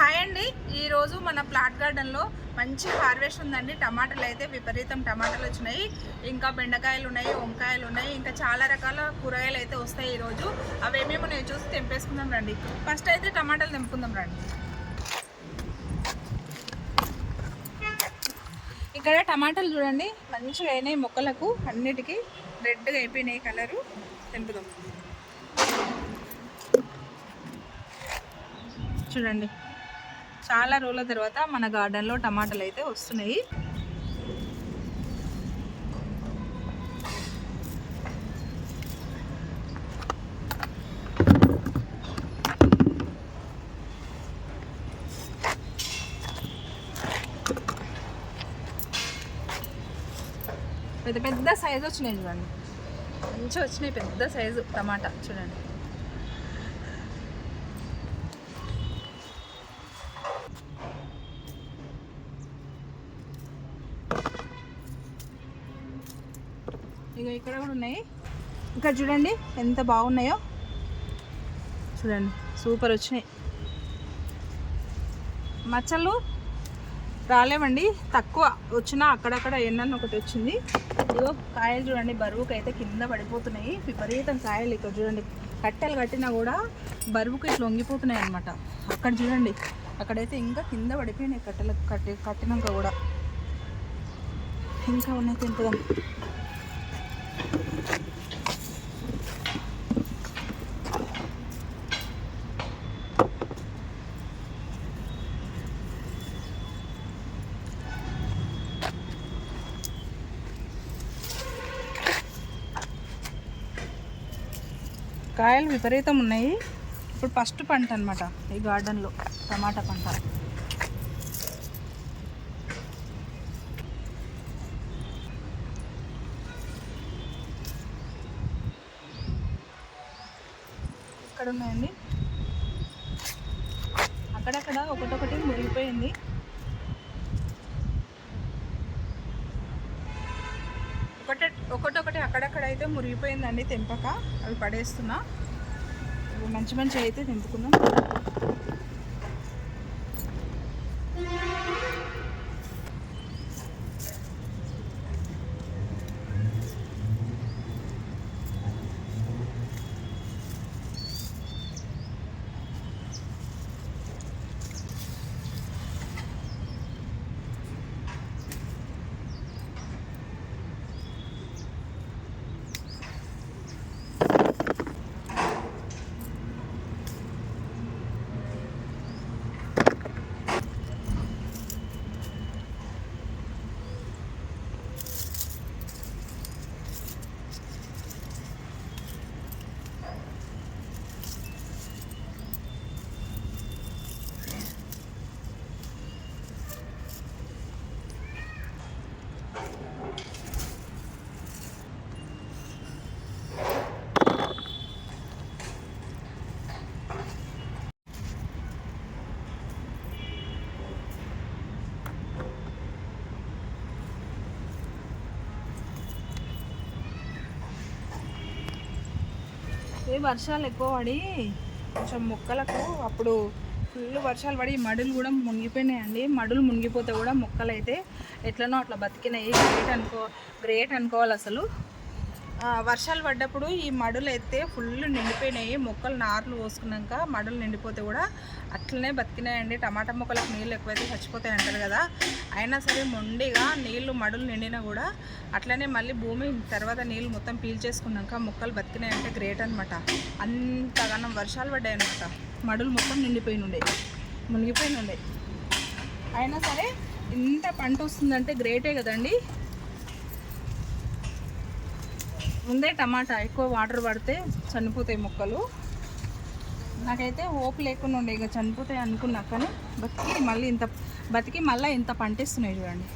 Hi అండి. ఈరోజు మన ప్లాట్ గార్డెన్లో మంచి హార్వెస్ట్ ఉందండి. టమాటాలు అయితే విపరీతం టమాటాలు వచ్చినాయి. ఇంకా బెండకాయలు ఉన్నాయి వంకాయలు ఉన్నాయి. ఇంకా చాలా రకాల కూరగాయలు అయితే వస్తాయి ఈరోజు అవేమేమో నేను చూసి తెంపేసుకుందాం రండి. ఫస్ట్ అయితే టమాటాలు తెంపుకుందాం రండి. ఇక్కడ టమాటాలు చూడండి. మంచిగా అయినాయి మొక్కలకు. అన్నిటికీ రెడ్గా అయిపోయినాయి కలరు. తెంపుదాం. చూడండి. చాలా రోజుల తర్వాత మన గార్డెన్లో టమాటాలు అయితే వస్తున్నాయి. పెద్ద పెద్ద సైజు వచ్చినాయి చూడండి. మంచిగా వచ్చినాయి పెద్ద సైజు టమాటా చూడండి. ఇక్కడ కూడా ఉన్నాయి. ఇక్కడ చూడండి ఎంత బాగున్నాయో. చూడండి సూపర్ వచ్చినాయి. మచ్చలు రాలేవండి తక్కువ వచ్చినా అక్కడక్కడ ఎన్నన్న ఒకటి వచ్చింది. ఇదిగో కాయలు చూడండి బరువుకి అయితే కింద పడిపోతున్నాయి. విపరీతం కాయలు ఇక్కడ చూడండి. కట్టెలు కట్టినా కూడా బరువుకి ఇట్లా వంగిపోతున్నాయి అనమాట అక్కడ చూడండి అక్కడైతే ఇంకా కింద పడిపోయినాయి కట్టెలు కట్టి కట్టినాక కూడా. ఇంకా ఉన్నాయి తెంపుదాం కాయలు విపరీతం ఉన్నాయి. ఇప్పుడు ఫస్ట్ పంట అనమాట ఈ గార్డెన్లో టమాటా పంట. ఇక్కడ ఉన్నాయండి. అక్కడక్కడ ఒకటొకటి మురిగిపోయింది. ఒకటే ఒకటొకటి అక్కడక్కడ అయితే మురిగిపోయిందండి తెంపక. అవి పడేస్తున్నా. మంచి మంచి అయితే నింపుకుందాం ఈ వర్షాలు ఎక్కువ పడి కొంచెం మొక్కలకు అప్పుడు ఫుల్ వర్షాలు పడి మడులు కూడా మునిగిపోయినాయండి. మడులు మునిగిపోతే కూడా మొక్కలు అయితే ఎట్లనో అట్లా బతికినాయి. గ్రేట్ అనుకో గ్రేట్ అనుకోవాలి అసలు. వర్షాలు పడ్డప్పుడు ఈ మడులు అయితే ఫుల్ నిండిపోయినాయి. మొక్కలు నార్లు పోసుకున్నాక మడులు నిండిపోతే కూడా అట్లనే బతికినాయండి. టమాటా మొక్కలకు నీళ్ళు ఎక్కువైతే చచ్చిపోతాయి అంటారు కదా. అయినా సరే మొండిగా నీళ్ళు మడులు నిండినా కూడా అట్లనే మళ్ళీ భూమి తర్వాత నీళ్ళు మొత్తం పీల్చేసుకున్నాక మొక్కలు బతికినాయంటే గ్రేట్ అనమాట అంతగానం వర్షాలు పడ్డాయి అనమాట మడులు మొత్తం నిండిపోయి ఉండే మునిగిపోయి ఉండే అయినా సరే ఇంత పంట వస్తుందంటే గ్రేటే కదండి. ముందే టమాటా ఎక్కువ వాటర్ పడితే చనిపోతాయి మొక్కలు. నాకైతే హోప్ లేకుండా ఉండే ఇక చనిపోతాయి అనుకున్నా కానీ బతికి మళ్ళీ ఇంత బతికి మళ్ళీ ఇంత పంటేస్తున్నాయి చూడండి.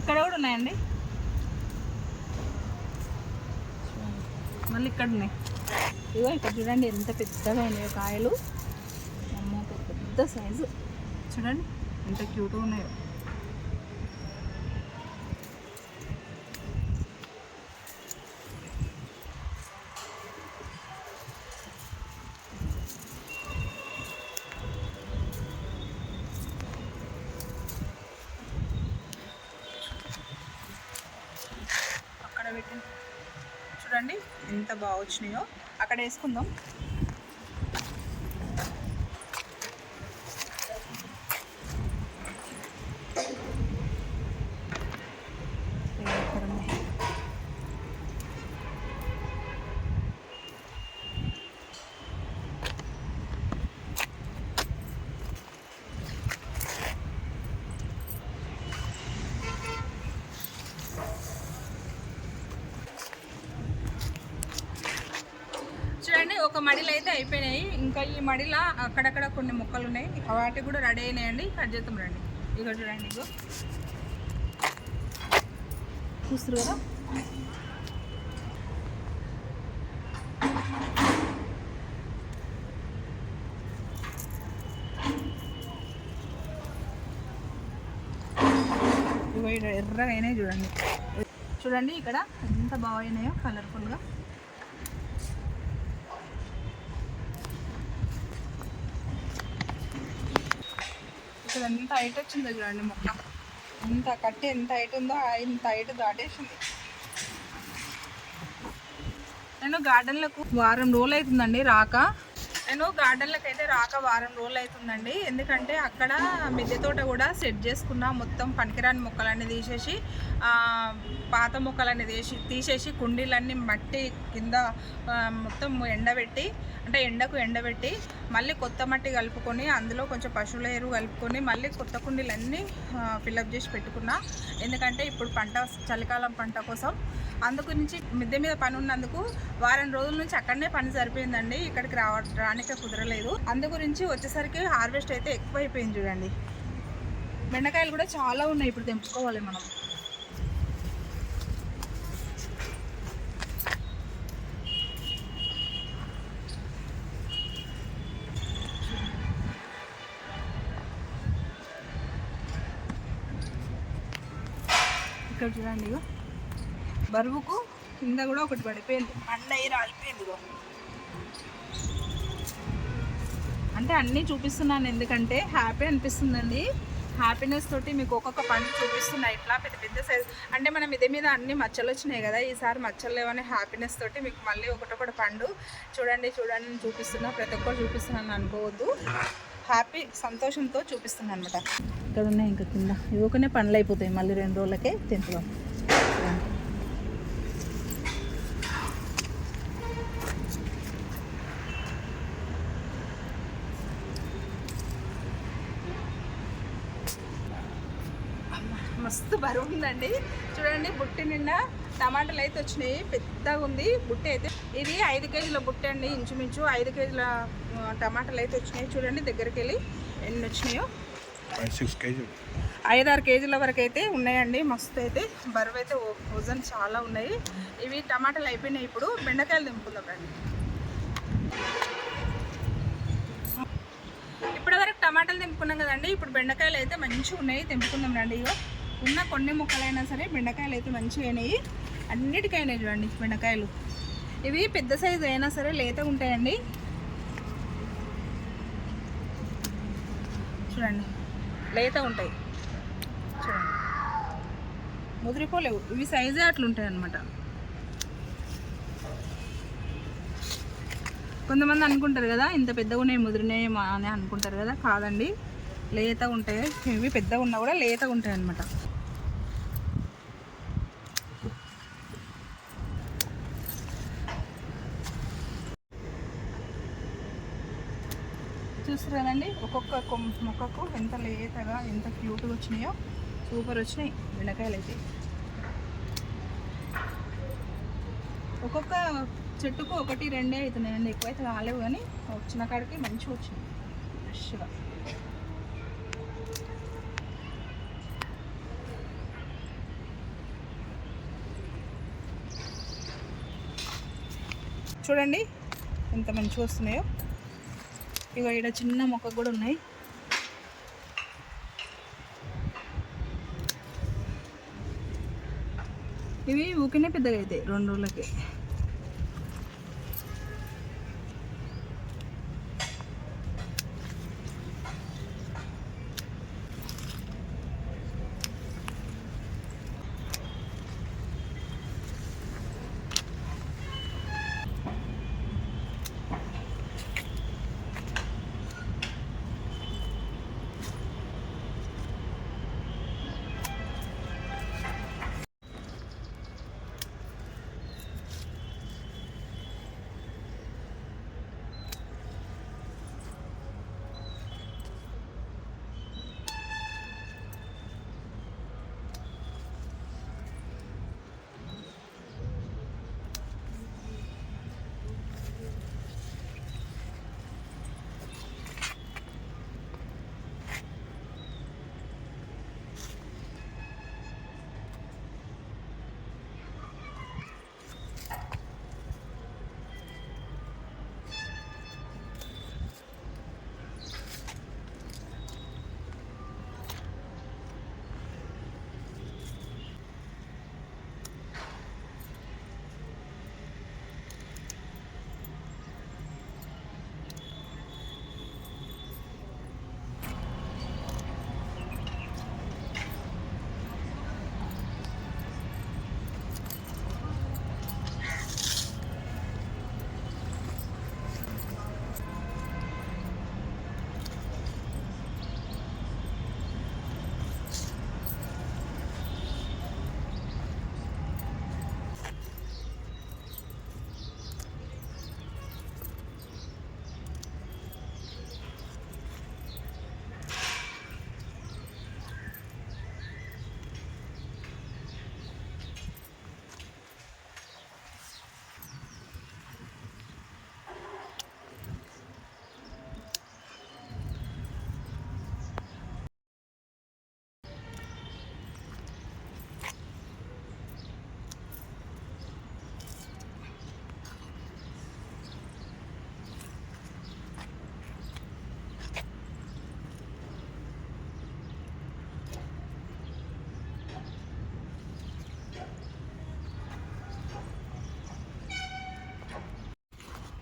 ఇక్కడ కూడా ఉన్నాయండి. మళ్ళీ ఇక్కడ ఉన్నాయి. ఇగో ఇక్కడ చూడండి ఎంత పెద్దగా అయినాయో కాయలు. పెద్ద సైజు. చూడండి ఎంత క్యూట్గా ఉన్నాయో. చూడండి ఎంత బాగా వచ్చినాయో. అక్కడ వేసుకుందాం. మడిలో అయితే అయిపోయినాయి. ఇంకా ఈ మడిలో అక్కడక్కడ కొన్ని మొక్కలు ఉన్నాయి వాటికి కూడా రెడీ అయినాయండి. కట్ చేద్దాం రండి. ఇక చూడండి ఇగో. చూస్తారు కదా? ఎర్రగా అయినాయి చూడండి. చూడండి ఇక్కడ ఎంత బాగా అయినాయో కలర్ఫుల్గా ఇక్కడ ఎంత హైట్ వచ్చిందో చూడండి మొక్క ఎంత కట్టి ఎంత హైట్ ఉందో ఇంత హైట్ దాటేసింది. నేను గార్డెన్లకు వారం రోజులు అవుతుందండి రాక. నేను గార్డెన్లకు అయితే రాక వారం రోజులు అవుతుందండి ఎందుకంటే అక్కడ మిద్దె తోట కూడా సెట్ చేసుకున్న మొత్తం పనికిరాని మొక్కలన్నీ తీసేసి పాత మొక్కలన్నీ తీసి తీసేసి కుండీలన్నీ మట్టి కింద మొత్తం ఎండబెట్టి అంటే ఎండకు ఎండబెట్టి మళ్ళీ కొత్త మట్టి కలుపుకొని అందులో కొంచెం పశువుల ఎరువు కలుపుకొని మళ్ళీ కొత్త కుండీలన్నీ ఫిల్అప్ చేసి పెట్టుకున్నా. ఎందుకంటే ఇప్పుడు పంట చలికాలం పంట కోసం. అందుకు నుంచి మిద్దె మీద పని ఉన్నందుకు వారం రోజుల నుంచి అక్కడనే పని సరిపోయిందండి. ఇక్కడికి రావ అయితే కుదరలేదు. అందు గురించి వచ్చేసరికి హార్వెస్ట్ అయితే ఎక్కువ అయిపోయింది చూడండి. బెండకాయలు కూడా చాలా ఉన్నాయి ఇప్పుడు తెంపుకోవాలి మనం. ఇక్కడ చూడండి బరువుకు కింద కూడా ఒకటి పడిపోయింది. మండ రాలిపోయింది అంటే అన్నీ చూపిస్తున్నాను ఎందుకంటే హ్యాపీ అనిపిస్తుందండి. హ్యాపీనెస్ తోటి మీకు ఒక్కొక్క పండు చూపిస్తున్నాయి ఇట్లా పెద్ద పెద్ద సైజ్ అంటే మనం ఇదే మీద అన్ని మచ్చలు వచ్చినాయి కదా ఈసారి మచ్చలు లేవనే హ్యాపీనెస్ తోటి మీకు మళ్ళీ ఒకటొకటి పండు చూడండి చూడండి అని చూపిస్తున్నా. ప్రతి ఒక్కరు చూపిస్తున్నాను అనుకోవద్దు. హ్యాపీ సంతోషంతో చూపిస్తున్నాను అనమాట ఇక్కడ ఉన్నాయి ఇంకా కింద. ఇవ్వకనే పండ్లు అయిపోతాయి మళ్ళీ రెండు రోజులకే తింటున్నాం మస్తు బరువు ఉందండి చూడండి బుట్టి నిండా టమాటాలు అయితే వచ్చినాయి. పెద్దగా ఉంది. బుట్టి అయితే ఇది ఐదు కేజీల బుట్టి అండి ఇంచుమించు. ఐదు కేజీల టమాటాలు అయితే వచ్చినాయి. చూడండి దగ్గరికి వెళ్ళి ఎన్ని వచ్చినాయో. సిక్స్ కేజీ ఐదారు కేజీల వరకు అయితే ఉన్నాయండి. మస్తు అయితే బరువు అయితే ఓ- వజన్ చాలా ఉన్నాయి. ఇవి టమాటాలు అయిపోయినాయి ఇప్పుడు. బెండకాయలు దింపుకుందాం రండి. ఇప్పటి వరకు టమాటాలు తెంపుకున్నాం కదండి. ఇప్పుడు బెండకాయలు అయితే మంచిగా ఉన్నాయి. తెంపుకుందాం రండి ఇగో. ఉన్న కొన్ని ముక్కలైనా సరే బెండకాయలు అయితే మంచిగా అయినాయి. అన్నిటికైనాయి చూడండి బెండకాయలు. ఇవి పెద్ద సైజు అయినా సరే లేత ఉంటాయండి. చూడండి లేత ఉంటాయి. చూడండి. ముదిరిపోలేవు. ఇవి సైజే అట్లుంటాయి అనమాట కొంతమంది అనుకుంటారు కదా ఇంత పెద్దగా ఉన్నాయి ముదిరినాయేమో అని అనుకుంటారు కదా కాదండి. లేత ఉంటాయి. ఇవి పెద్దగా ఉన్నా కూడా లేతగా ఉంటాయి అన్నమాట చూస్తారు కదండి ఒక్కొక్క మొక్కకు ఎంత లేతగా ఎంత క్యూట్గా వచ్చినాయో సూపర్ వచ్చినాయి బెండకాయలు అయితే ఒక్కొక్క చెట్టుకు ఒకటి రెండే అవుతున్నాయండి ఎక్కువైతే రాలేవు కానీ వచ్చిన కాడికి మంచిగా వచ్చింది ఫ్రెష్గా. చూడండి ఎంత మంచిగా వస్తున్నాయో. ఇక ఇక్కడ చిన్న మొక్క కూడా ఉన్నాయి. ఇవి ఊకినే పెద్దగా అవుతాయి రెండు రోజులకి.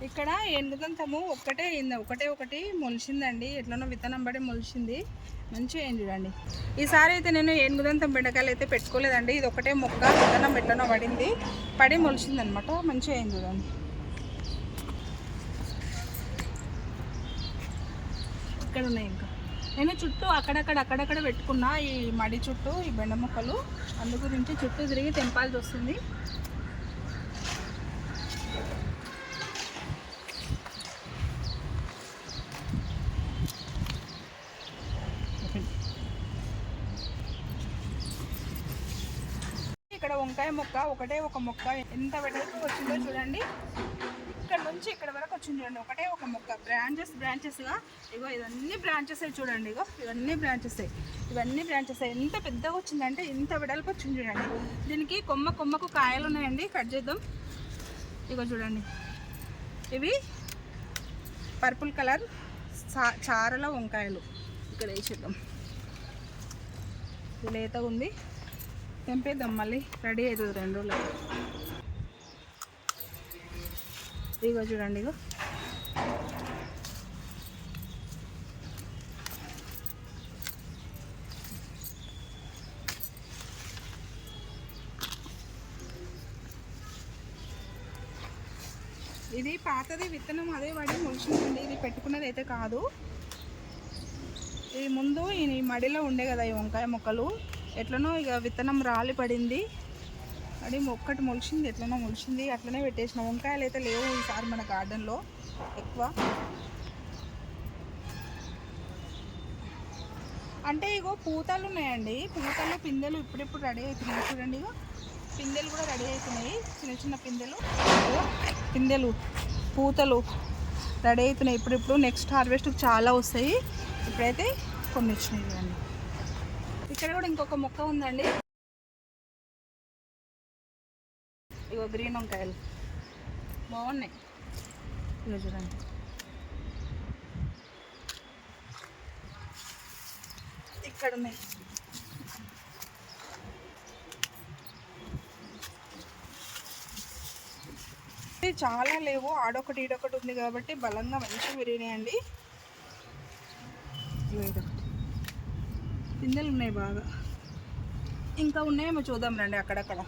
ఇక్కడ ఎండుదంతము ఒక్కటే అయింది. ఒకటే ఒకటి మొలిచిందండి. ఎట్లనో విత్తనం పడి మొలిచింది. మంచిగా అయింది చూడండి. ఈసారి అయితే నేను ఏనుగుదంతం బెండకాయలు అయితే పెట్టుకోలేదండి. ఇది ఒకటే మొక్క విత్తనం ఎట్లనో పడింది. పడి మొలిచిందనమాట. మంచిగా అయింది చూడండి. ఇక్కడ ఉన్నాయి ఇంకా. నేను చుట్టూ అక్కడక్కడ అక్కడక్కడ పెట్టుకున్నా ఈ మడి చుట్టూ ఈ బెండ మొక్కలు అందు గురించి చుట్టూ తిరిగి తెంపాల్సి వస్తుంది. మొక్క ఒకటే ఒక మొక్క ఎంత వెడల్పు వచ్చిందో చూడండి. ఇక్కడ నుంచి ఇక్కడ వరకు వచ్చింది చూడండి ఒకటే ఒక మొక్క. బ్రాంచెస్ బ్రాంచెస్గా ఇగో ఇవన్నీ బ్రాంచెస్ చూడండి ఇగో. ఇవన్నీ బ్రాంచెస్ ఇవన్నీ బ్రాంచెస్ ఎంత పెద్దగా వచ్చిందంటే ఇంత వెడల్పు వచ్చింది చూడండి. దీనికి కొమ్మ కొమ్మకు కాయలు ఉన్నాయండి. కట్ చేద్దాం. ఇగో చూడండి. ఇవి పర్పుల్ కలర్ చారల వంకాయలు. ఇక్కడ వేసేద్దాం. లేత లేతగా ఉంది. తెంపేద్దాం మళ్ళీ రెడీ అవుతుంది రెండు రోజులు. ఇగో చూడండి ఇగో. ఇది పాతది విత్తనం అదే పడి మొలిచిందండి. ఇది పెట్టుకున్నది అయితే కాదు. ఇది ముందు ఈ మడిలో ఉండే కదా ఈ వంకాయ మొక్కలు. ఎట్లనో ఇక విత్తనం రాలి పడింది. అది ఒక్కటి మొలిచింది ఎట్లనో మొలిచింది. అట్లనే పెట్టేసిన. వంకాయలు అయితే లేవు ఈసారి మన గార్డెన్లో ఎక్కువ. అంటే ఇగో పూతలు ఉన్నాయండి. పూతలు పిందెలు ఇప్పుడిప్పుడు రెడీ అవుతున్నాయి చూడండి ఇగో. పిందెలు కూడా రెడీ అవుతున్నాయి. చిన్న చిన్న పిందెలు పిందెలు పూతలు రెడీ అవుతున్నాయి. ఇప్పుడిప్పుడు నెక్స్ట్ హార్వెస్ట్కి చాలా వస్తాయి. ఇప్పుడైతే కొన్ని వచ్చినాయి చూడండి ఇక్కడ కూడా ఇంకొక మొక్క ఉందండి. ఇవో గ్రీన్ వంకాయలు. బాగున్నాయి. ఇగో చూడండి. ఇక్కడ ఉన్నాయి. చాలా లేవు. ఆడొకటి ఈడొకటి ఉంది కాబట్టి బలంగా మంచిగా విరిగినాయండి అండి. ఇదొకటి పిందెలు ఉన్నాయి బాగా. ఇంకా ఉన్నాయేమో చూద్దాం రండి అక్కడక్కడ.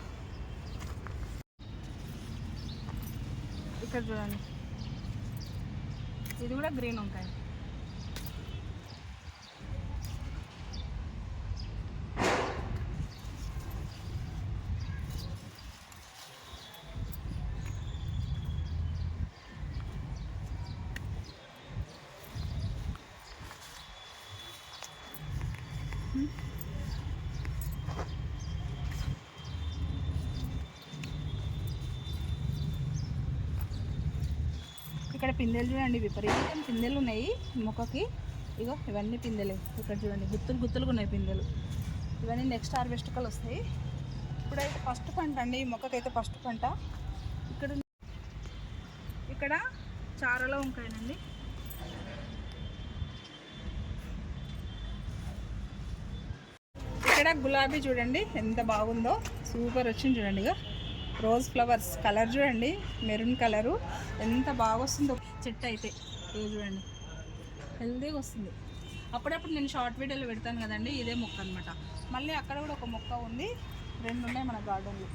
ఇక్కడ చూడండి. ఇది కూడా గ్రీన్ ఉంటాయి. పిందెలు చూడండి విపరీతం పిందెలు ఉన్నాయి మొక్కకి. ఇగో ఇవన్నీ పిందెలే. ఇక్కడ చూడండి గుత్తులు గుత్తులుగా ఉన్నాయి పిందెలు. ఇవన్నీ నెక్స్ట్ హార్వెస్ట్కల్ వస్తాయి. ఇప్పుడైతే ఫస్ట్ పంట అండి ఈ మొక్కకైతే ఫస్ట్ పంట. ఇక్కడ ఇక్కడ చారలో వంకాయనండి ఇక్కడ గులాబీ చూడండి ఎంత బాగుందో. సూపర్ వచ్చింది చూడండి ఇక రోజ్ ఫ్లవర్స్ కలర్ చూడండి మెరూన్ కలరు. ఎంత బాగా వస్తుందో చెట్టు అయితే. ఇది చూడండి. హెల్దీగా వస్తుంది. అప్పుడప్పుడు నేను షార్ట్ వీడియోలో పెడతాను కదండి ఇదే మొక్క అనమాట మళ్ళీ అక్కడ కూడా ఒక మొక్క ఉంది రెండు ఉన్నాయి మన గార్డెన్లో.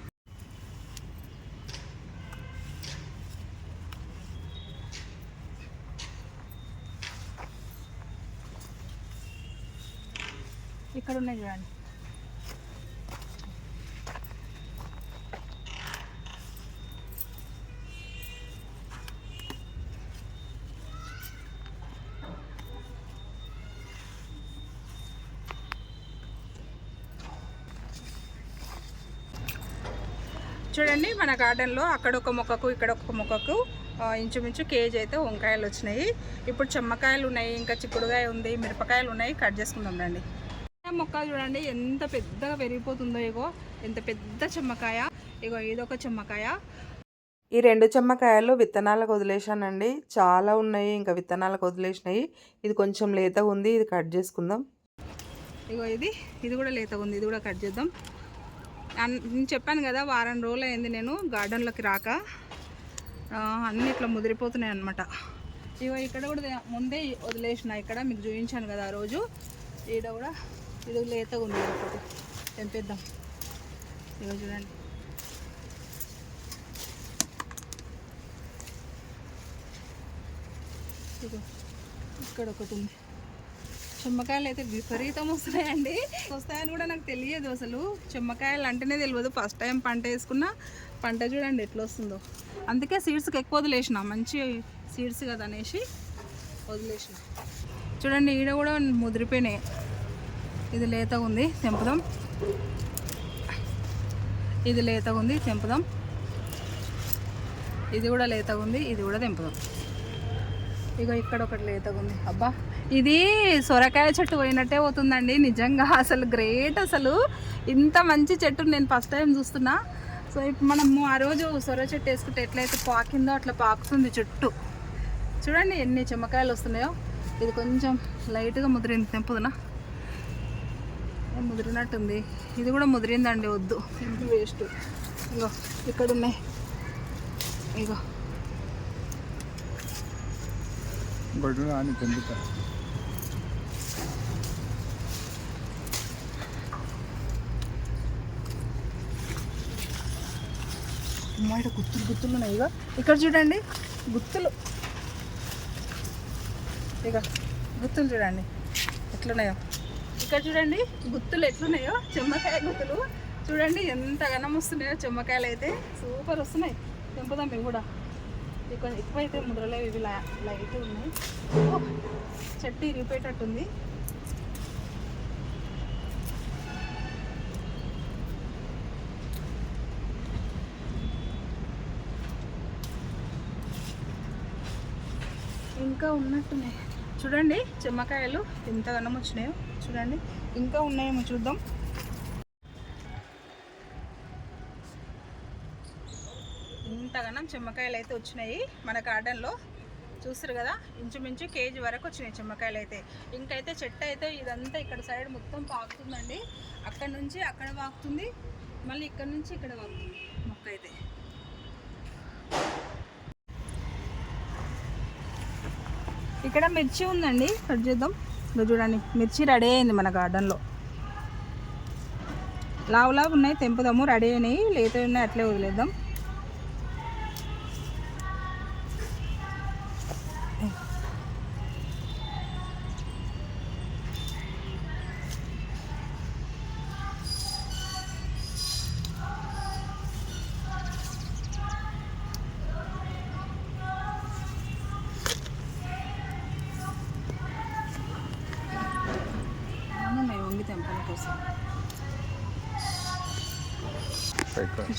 ఇక్కడ ఉన్నాయి చూడండి. చూడండి మన గార్డెన్లో అక్కడ ఒక మొక్కకు ఇక్కడ ఒక మొక్కకు ఇంచుమించు కేజీ అయితే వంకాయలు వచ్చినాయి. ఇప్పుడు చెమ్మకాయలు ఉన్నాయి ఇంకా చిక్కుడుకాయ ఉంది మిరపకాయలు ఉన్నాయి కట్ చేసుకుందాం రండి. మొక్క చూడండి ఎంత పెద్దగా పెరిగిపోతుందో ఇగో ఎంత పెద్ద చెమ్మకాయ. ఇగో ఇదొక చెమ్మకాయ. ఈ రెండు చెమ్మకాయలు విత్తనాలకు వదిలేశానండి. చాలా ఉన్నాయి ఇంకా విత్తనాలకు వదిలేసినాయి. ఇది కొంచెం లేతగా ఉంది ఇది కట్ చేసుకుందాం. ఇగో ఇది ఇది కూడా లేతగా ఉంది ఇది కూడా కట్ చేద్దాం. నేను చెప్పాను కదా వారం రోజులు అయింది నేను గార్డెన్లోకి రాక. అన్నీ ఇట్లా ముదిరిపోతున్నాయి అనమాట ఇగో ఇక్కడ కూడా ముందే వదిలేసిన ఇక్కడ మీకు చూపించాను కదా ఆ రోజు. ఈడ కూడా ఇది లేతగా ఉంది ఒకటి తెంపేద్దాం. ఇగో చూడండి. ఇక్కడ ఒకటి ఉంది. చెమ్మకాయలు అయితే విపరీతం వస్తున్నాయండి. వస్తాయని కూడా నాకు తెలియదు అసలు. చెమ్మకాయలు అంటేనే తెలియదు. ఫస్ట్ టైం పంట వేసుకున్నా పంట చూడండి ఎట్లా వస్తుందో. అందుకే సీడ్స్కి ఎక్కువ వదిలేసిన. మంచి సీడ్స్ కదా అనేసి వదిలేసిన. చూడండి ఈడ కూడా ముదిరిపోయినాయి. ఇది లేతగా ఉంది తెంపుదాం. ఇది లేతగా ఉంది తెంపుదాం. ఇది కూడా లేతగా ఉంది ఇది కూడా తెంపుదాం. ఇగో ఇక్కడ ఒకటి లేతగా ఉంది. అబ్బా! ఇది సొరకాయ చెట్టు పోయినట్టే పోతుందండి. నిజంగా అసలు గ్రేట్ అసలు. ఇంత మంచి చెట్టు నేను ఫస్ట్ టైం చూస్తున్నా. సో ఇప్పుడు మనము ఆ రోజు సొర చెట్టు వేసుకుంటే ఎట్లయితే పాకిందో అట్లా పాకుతుంది చుట్టూ. చూడండి ఎన్ని చిమ్మకాయలు వస్తున్నాయో. ఇది కొంచెం లైట్గా ముదిరింది. తెంపుదునా? ముదిరినట్టుంది. ఇది కూడా ముదిరిందండి వద్దు. తెంపి వేస్ట్. ఇగో ఇక్కడ ఉన్నాయి ఇగో. గొడ్డు అని అమ్మ ఇక్కడ గుత్తులు గుత్తులు ఉన్నాయి. ఇక ఇక్కడ చూడండి గుత్తులు. ఇక గుత్తులు చూడండి ఎట్లున్నాయో. ఇక్కడ చూడండి గుత్తులు ఎట్లున్నాయో చెమ్మకాయ గుత్తులు. చూడండి ఎంత ఘనం వస్తున్నాయో చెమ్మకాయలు అయితే. సూపర్ వస్తున్నాయి. తెంపుదాం మేము కూడా. ఇక్కడ ఎక్కువ అయితే ముద్రలేవు ఇవి లైట్ ఉన్నాయి. చట్టి చెట్టు ఇరిగిపోయేటట్టుంది. ఇంకా ఉన్నట్టున్నాయి. చూడండి చెమ్మకాయలు ఎంత గనం వచ్చినాయో. చూడండి ఇంకా ఉన్నాయేమో చూద్దాం. ఇంతగానం చెమ్మకాయలు అయితే వచ్చినాయి మన గార్డెన్లో చూస్తారు కదా ఇంచుమించు కేజీ వరకు వచ్చినాయి చెమ్మకాయలు అయితే. ఇంకైతే చెట్టు అయితే ఇదంతా ఇక్కడ సైడ్ మొత్తం పాకుతుందండి. అక్కడ నుంచి అక్కడ వాకుతుంది మళ్ళీ ఇక్కడ నుంచి ఇక్కడ వాకుతుంది మొక్క అయితే. ఇక్కడ మిర్చి ఉందండి. కట్ చేద్దాం. ఇది చూడండి. మిర్చి రెడీ అయింది మన గార్డెన్లో. లావు లావు ఉన్నాయి. తెంపుదాము. రెడీ అయినాయి. లేత ఉన్నాయి. అట్లే వదిలేద్దాం.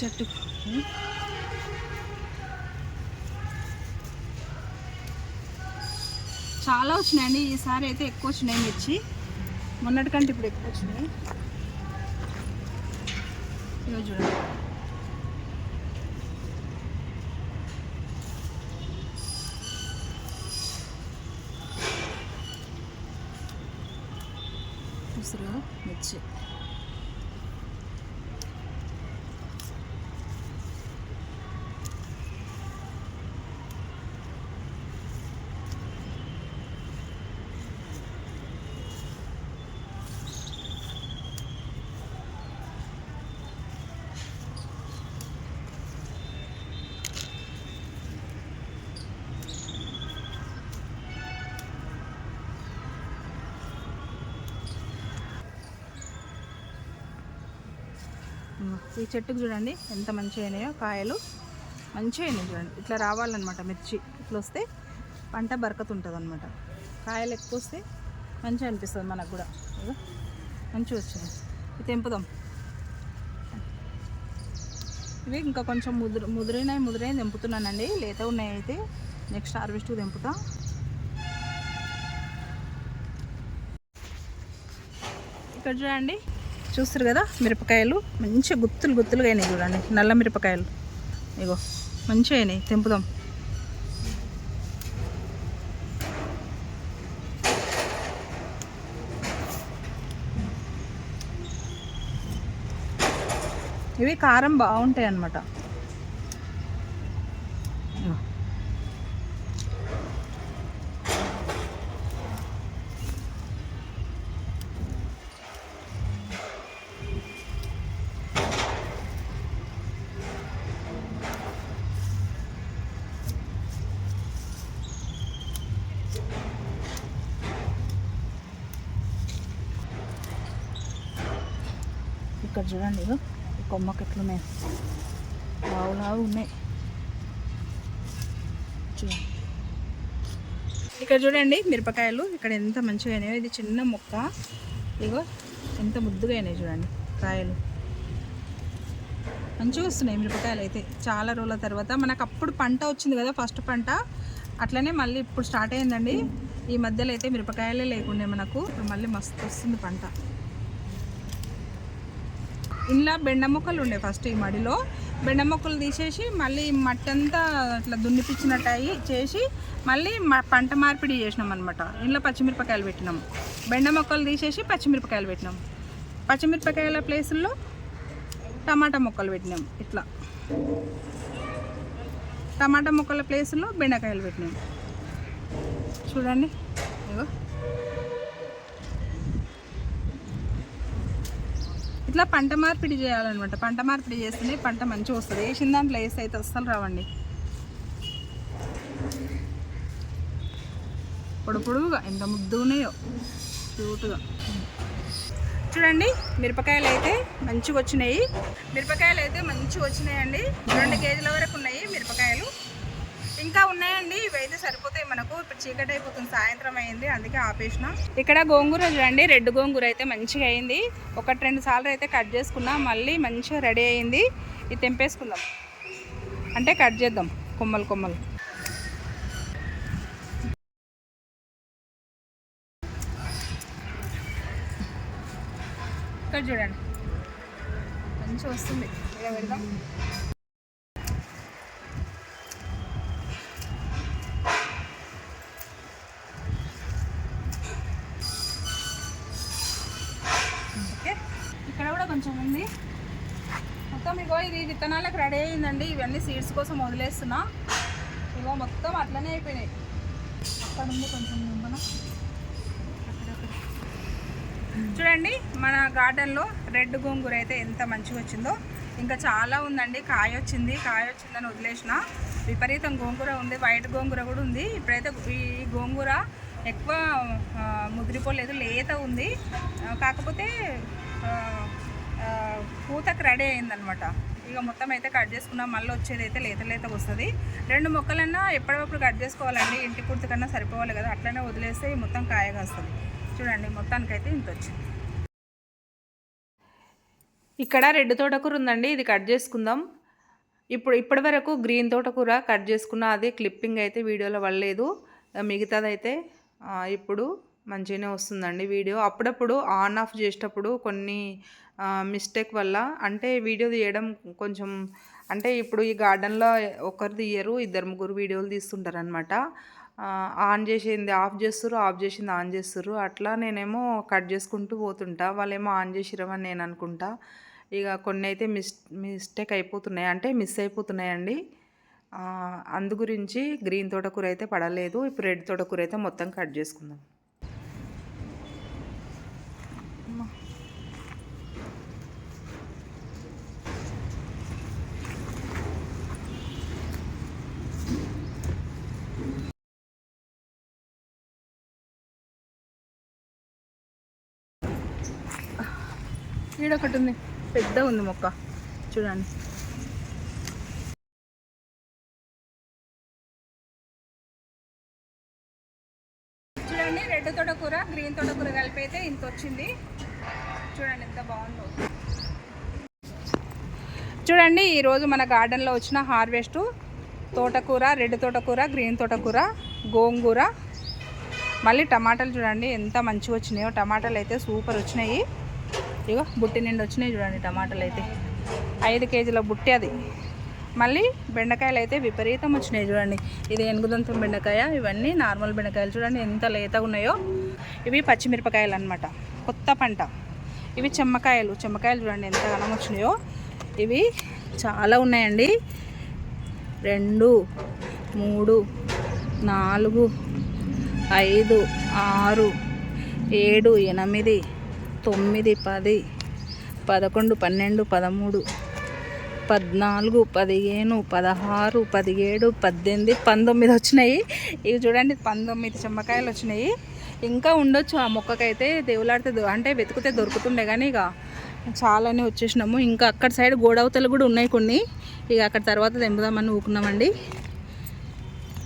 చెట్టు. చాలా వచ్చినాయండి. ఈసారి అయితే ఎక్కువ వచ్చినాయి మిర్చి. మొన్నటికంటే ఇప్పుడు ఎక్కువ వచ్చినాయి. ఇదిగో చూడండి. మిర్చి. చెట్టుకు చూడండి ఎంత మంచిగా అయినాయో కాయలు. మంచిగా అయినాయి చూడండి. ఇట్లా రావాలన్నమాట మిర్చి. ఇట్లా వస్తే పంట బరకత ఉంటుంది అనమాట కాయలు ఎక్కువ వస్తే మంచిగా అనిపిస్తుంది మనకు కూడా. మంచిగా వచ్చింది ఇది తెంపుదాం. ఇవి ఇంకా కొంచెం ముదురు ముదిరినాయి ముదిరినాయి తెంపుతున్నానండి. లేత ఉన్నాయి అయితే నెక్స్ట్ హార్వెస్ట్కి తెంపుతా. ఇక్కడ చూడండి చూస్తారు కదా మిరపకాయలు? మంచి గుత్తులు గుత్తులుగా అయినాయి చూడండి. నల్ల మిరపకాయలు. ఇగో మంచిగా అయినాయి. తెంపుదాం. ఇవి కారం బాగుంటాయి అన్నమాట ఇక్కడ చూడండి ఈ కొమ్మకి ఎట్లున్నాయి లావు లావు ఉన్నాయి. చూడండి. ఇక్కడ చూడండి మిరపకాయలు. ఇక్కడ ఎంత మంచిగా అయినాయో ఇది చిన్న మొక్క. ఇగో ఎంత ముద్దుగా అయినాయి చూడండి కాయలు. మంచిగా వస్తున్నాయి మిరపకాయలు అయితే. చాలా రోజుల తర్వాత మనకు అప్పుడు పంట వచ్చింది కదా ఫస్ట్ పంట. అట్లనే మళ్ళీ ఇప్పుడు స్టార్ట్ అయిందండి ఈ మధ్యలో అయితే మిరపకాయలే లేకుండే మనకు. ఇప్పుడు మళ్ళీ మస్తు వస్తుంది పంట. ఇంట్లో బెండ మొక్కలు ఉండే ఫస్ట్ ఈ మడిలో. బెండ మొక్కలు తీసేసి మళ్ళీ మట్టి అంతా అట్లా దున్నిపించినట్టు అయ్యి చేసి మళ్ళీ పంట మార్పిడి చేసినాం అనమాట ఇంట్లో పచ్చిమిరపకాయలు పెట్టినాం. బెండ మొక్కలు తీసేసి పచ్చిమిరపకాయలు పెట్టినాం. పచ్చిమిరపకాయల ప్లేసుల్లో టమాటా మొక్కలు పెట్టినాం. ఇట్లా. టమాటా ముక్కల ప్లేస్లో బెండకాయలు పెట్టినాం. చూడండి. ఇగో ఇట్లా పంట మార్పిడి చేయాలన్నమాట. పంట మార్పిడి చేస్తేనే పంట మంచిగా వస్తుంది. వేసిన దాంట్లో వేస్తే అయితే అస్సలు రావండి. పొడు పొడుగుగా ఎంత ముద్దుగున్నాయో క్యూట్గా. చూడండి మిరపకాయలు అయితే మంచిగా వచ్చినాయి. మిరపకాయలు అయితే మంచిగా వచ్చినాయండి. రెండు కేజీల వరకు ఉన్నాయి. ఇంకా ఉన్నాయండి. ఇవైతే సరిపోతాయి మనకు. ఇప్పుడు చీకటి అయిపోతుంది. సాయంత్రం అయింది. అందుకే ఆపేసిన. ఇక్కడ గోంగూర చూడండి. రెడ్ గోంగూర అయితే మంచిగా అయింది. ఒకటి రెండు సార్లు అయితే కట్ చేసుకున్నా మళ్ళీ మంచిగా రెడీ అయింది. ఇది తెంపేసుకుందాం. అంటే కట్ చేద్దాం. కొమ్మలు కొమ్మలు. ఇక్కడ చూడండి. మంచిగా వస్తుంది. ఇలా వెళ్దాం ఓకే ఇక్కడ కూడా కొంచెం ఉంది మొత్తం ఇగో ఇది విత్తనాలకు చూడండి ఇవన్నీ సీడ్స్ కోసం వదిలేస్తున్నా. ఇవో మొత్తం అట్లనే అయిపోయినాయి. అక్కడ ఉంది కొంచెం నింపన? చూడండి మన గార్డెన్లో రెడ్ గోంగూర అయితే ఎంత మంచిగా వచ్చిందో. ఇంకా చాలా ఉందండి కాయ వచ్చింది. కాయ వచ్చిందని వదిలేసిన. విపరీతం గోంగూర ఉంది వైట్ గోంగూర కూడా ఉంది. ఇప్పుడైతే ఈ గోంగూర ఎక్కువ ముదిరిపోలేదు లేత ఉంది. కాకపోతే పూతకు రెడీ అయిందనమాట ఇక మొత్తం అయితే కట్ చేసుకున్నాం. మళ్ళీ వచ్చేది అయితే లేత లేత వస్తుంది. రెండు మొక్కలన్నా ఎప్పటికప్పుడు కట్ చేసుకోవాలండి. ఇంటి పూర్తి కన్నా సరిపోవాలి కదా. అట్లనే వదిలేస్తే మొత్తం కాయగా వస్తుంది చూడండి మొత్తానికైతే ఇంత వచ్చింది ఇక్కడ రెడ్ తోటకూర ఉందండి. ఇది కట్ చేసుకుందాం. ఇప్పుడు ఇప్పటి వరకు గ్రీన్ తోటకూర కట్ చేసుకున్న అది క్లిప్పింగ్ అయితే వీడియోలో పడలేదు. మిగతాదైతే ఇప్పుడు మంచిగానే వస్తుందండి వీడియో. అప్పుడప్పుడు ఆన్ ఆఫ్ చేసేటప్పుడు కొన్ని మిస్టేక్ వల్ల అంటే వీడియో తీయడం కొంచెం అంటే ఇప్పుడు ఈ గార్డెన్లో ఒకరు తీయరు ఇద్దరు ముగ్గురు వీడియోలు తీస్తుంటారు అనమాట ఆన్ చేసింది ఆఫ్ చేస్తారు ఆఫ్ చేసింది ఆన్ చేస్తారు అట్లా నేనేమో కట్ చేసుకుంటూ పోతుంటా. వాళ్ళేమో ఆన్ చేసిరమని నేను అనుకుంటా. ఇక కొన్ని అయితే మిస్ మిస్టేక్ అయిపోతున్నాయి. అంటే మిస్ అయిపోతున్నాయండి. అందు గురించి గ్రీన్ తోటకూర అయితే పడలేదు. ఇప్పుడు రెడ్ తోటకూర అయితే మొత్తం కట్ చేసుకుందాం. ఈడొకటి ఉంది పెద్ద ఉంది మొక్క. చూడండి. చూడండి రెడ్ తోటకూర గ్రీన్ తోటకూర కలిపి అయితే ఇంత వచ్చింది చూడండి ఎంత బాగుందో. చూడండి ఈరోజు మన గార్డెన్లో వచ్చిన హార్వెస్ట్ తోటకూర రెడ్ తోటకూర గ్రీన్ తోటకూర గోంగూర. మళ్ళీ టమాటాలు చూడండి ఎంత మంచిగా వచ్చినాయో టమాటాలు అయితే సూపర్ వచ్చినాయి ఇగో బుట్టి నిండి వచ్చినాయి చూడండి టమాటాలు అయితే. ఐదు కేజీల బుట్టి అది. మళ్ళీ బెండకాయలు అయితే విపరీతం వచ్చినాయి చూడండి. ఇది ఎనుగుదంతం బెండకాయ ఇవన్నీ నార్మల్ బెండకాయలు చూడండి ఎంత లేతగా ఉన్నాయో. ఇవి పచ్చిమిరపకాయలు అనమాట కొత్త పంట. ఇవి చెమ్మకాయలు. చెమ్మకాయలు చూడండి ఎంత ఘనం వచ్చినాయో. ఇవి చాలా ఉన్నాయండి. రెండు మూడు నాలుగు ఐదు ఆరు ఏడు ఎనిమిది తొమ్మిది పది పదకొండు పన్నెండు పదమూడు పద్నాలుగు పదిహేను పదహారు పదిహేడు పద్దెనిమిది పంతొమ్మిది వచ్చినాయి. ఇవి చూడండి పంతొమ్మిది చెమ్మకాయలు వచ్చినాయి. ఇంకా ఉండొచ్చు ఆ మొక్కకైతే దేవులాడితే అంటే వెతికితే దొరుకుతుండే కానీ ఇక చాలానే వచ్చేసినాము. ఇంకా అక్కడ సైడ్ గోడవతలు కూడా ఉన్నాయి కొన్ని. ఇక అక్కడ తర్వాత తెంపుదామని ఊకున్నామండి.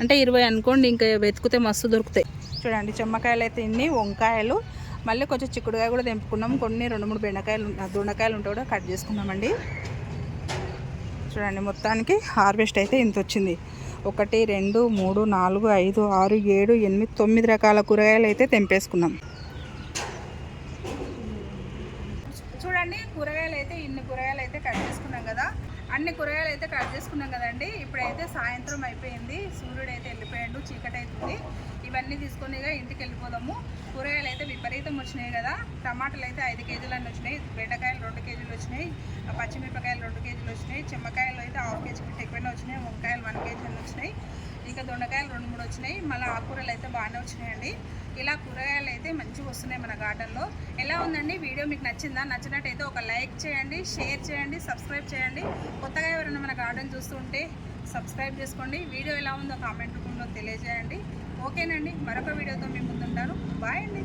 అంటే ఇరవై అనుకోండి ఇంకా వెతికితే మస్తు దొరుకుతాయి. చూడండి చెమ్మకాయలు అయితే ఇన్ని వంకాయలు మళ్ళీ కొంచెం చిక్కుడుగా కూడా తెంపుకున్నాం. కొన్ని రెండు మూడు బెండకాయలు దొండకాయలు ఉంటే కూడా కట్ చేసుకున్నామండి. చూడండి మొత్తానికి హార్వెస్ట్ అయితే ఇంత వచ్చింది. ఒకటి రెండు మూడు నాలుగు ఐదు ఆరు ఏడు ఎనిమిది తొమ్మిది రకాల కూరగాయలు అయితే తెంపేసుకున్నాం. చూడండి కూరగాయలు అయితే ఇన్ని కూరగాయలు అయితే కట్ చేసుకున్నాం కదా. అన్ని కూరగాయలు అయితే కట్ చేసుకున్నాం కదండి. ఇప్పుడైతే సాయంత్రం అయిపోయింది. సూర్యుడు అయితే వెళ్ళిపోయాడు చీకటి అవుతుంది ఇవన్నీ తీసుకొని ఇంటికి వెళ్ళిపోదాము. కూరగాయలు అయితే విపరీతం వచ్చినాయి కదా. టమాటాలు అయితే ఐదు కేజీలు అన్నీ వచ్చినాయి. బెండకాయలు రెండు కేజీలు వచ్చినాయి. పచ్చిమిరపకాయలు రెండు కేజీలు వచ్చినాయి. చెమ్మకాయలు అయితే హాఫ్ కేజీ కంటే ఎక్కువనే వచ్చినాయి. వంకాయలు వన్ కేజీ అన్నీ వచ్చినాయి. ఇంకా దొండకాయలు రెండు మూడు వచ్చినాయి. మళ్ళీ ఆకుకూరలు అయితే బాగానే వచ్చినాయండి. ఇలా కూరగాయలు అయితే మంచిగా వస్తున్నాయి మన గార్డెన్లో ఎలా ఉందండి? వీడియో మీకు నచ్చిందా? నచ్చినట్టయితే ఒక లైక్ చేయండి షేర్ చేయండి సబ్స్క్రైబ్ చేయండి. కొత్తగా ఎవరైనా మన గార్డెన్ చూస్తుంటే సబ్స్క్రైబ్ చేసుకోండి. వీడియో ఎలా ఉందో కామెంట్ రూపంలో తెలియజేయండి. ఓకేనండి మరొక వీడియోతో మేము ముందుంటాను. బాయ్ అండి.